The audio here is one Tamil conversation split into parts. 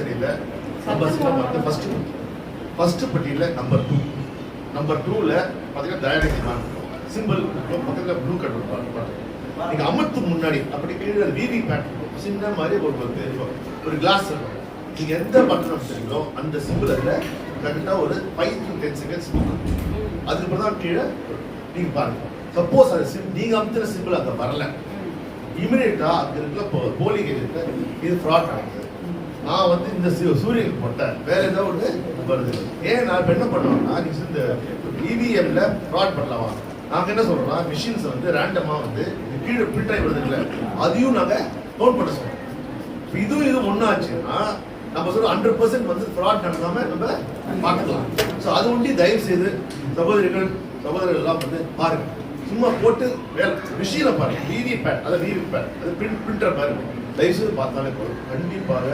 சரியில்லை. நம்பர் சிஸ்டம் வந்து ஃபர்ஸ்ட் ஃபர்ஸ்ட் பட்டியலில் நம்பர் டூ நம்பர் டூவில் பார்த்தீங்கன்னா டயனமிக் சிம்பிள் பக்கத்தில் ப்ளூ கலர் பாட்டு நீங்கள் அமர்த்துக்கு முன்னாடி அப்படி கீழே வீவி பேட் சின்ன மாதிரி ஒரு ஒரு ஒரு கிளாஸ் இருக்கும். நீங்கள் எந்த பட்டன் வச்சுருக்கீங்களோ அந்த சிம்பிள் அதில் கரெக்டாக ஒரு ஃபைவ் டு டென் செகண்ட்ஸ் அதுக்கப்புறம் தான் கீழே நீங்கள் பாருங்க. சப்போஸ் அது சிம் நீங்கள் அமுத்துற சிம்பிள் அங்கே வரல. இமீடியட்டா அங்க இருக்கிற போலி கேட்டு இது ஃப்ராட் ஆகுது நான் வந்து இந்த சூரியன் போட்டேன் வேற ஏதோ ஒன்று வருது. ஏன் நான் இப்போ என்ன பண்ணுவேன்னா நீ இந்த இவிஎம்ல ஃப்ராட் பண்ணலாமா? நாங்கள் என்ன சொல்கிறோம்னா மிஷின்ஸ் வந்து ரேண்டமா வந்து கீழே பிரிண்ட் ஆகி வருது இல்லை அதையும் நாங்கள் நோட் பண்ண சொல்றோம். இப்ப இதுவும் இது ஒன்றாச்சுன்னா நம்ம சொல்ற ஹண்ட்ரட் பர்சன்ட் வந்து ஃப்ராட் நடக்காம நம்ம பார்த்துக்கலாம். ஸோ அது ஒண்டி தயவு செய்து சகோதரிகள் சகோதரர்கள் எல்லாம் வந்து பாருங்கள் சும்மா போட்டு வேலை. மிஷினை பாருங்க. விவி பேட் அதை விவி பேட் அது பிரிண்ட் பிரிண்டர் பாருங்க தயவு செய்து பார்த்தாலே போதும். கண்டிப்பாக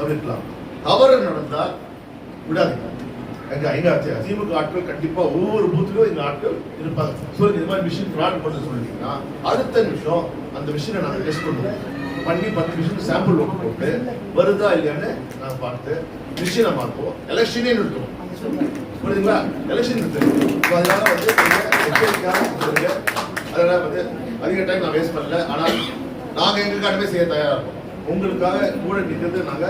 தவிர்க்கலாம். தவறு நடந்தால் விடாதீங்க. எங்க எங்க திமுக ஆட்கள் கண்டிப்பா ஒவ்வொரு பூத்துலயும் எங்க ஆட்கள் இருப்பாங்க. சொல்லுங்க இது மாதிரி மிஷின் ஃப்ராட் பண்ண சொல்லிட்டீங்கன்னா அடுத்த நிமிஷம் அந்த மிஷினை நாங்கள் டெஸ்ட் பண்ணுவோம். பண்ணி பத்து மிஷின் சாம்பிள் ஓட்டு போட்டு வருதா இல்லையான்னு நாங்கள் பார்த்து மிஷினை மாற்றுவோம் எலெக்ஷனே நிறுத்துவோம். புரியுதுங்களா? எலெக்ஷன் நிறுத்துவோம். அதனால வந்து நீங்க எச்சரிக்கையாக இருங்க அதனால வந்து அதிக டைம் நான் வேஸ்ட் பண்ணல. ஆனால் நாங்க எங்க கடமை செய்ய தயாராக இருக்கோம். உங்களுக்காக கூட நிற்கிறது நாங்க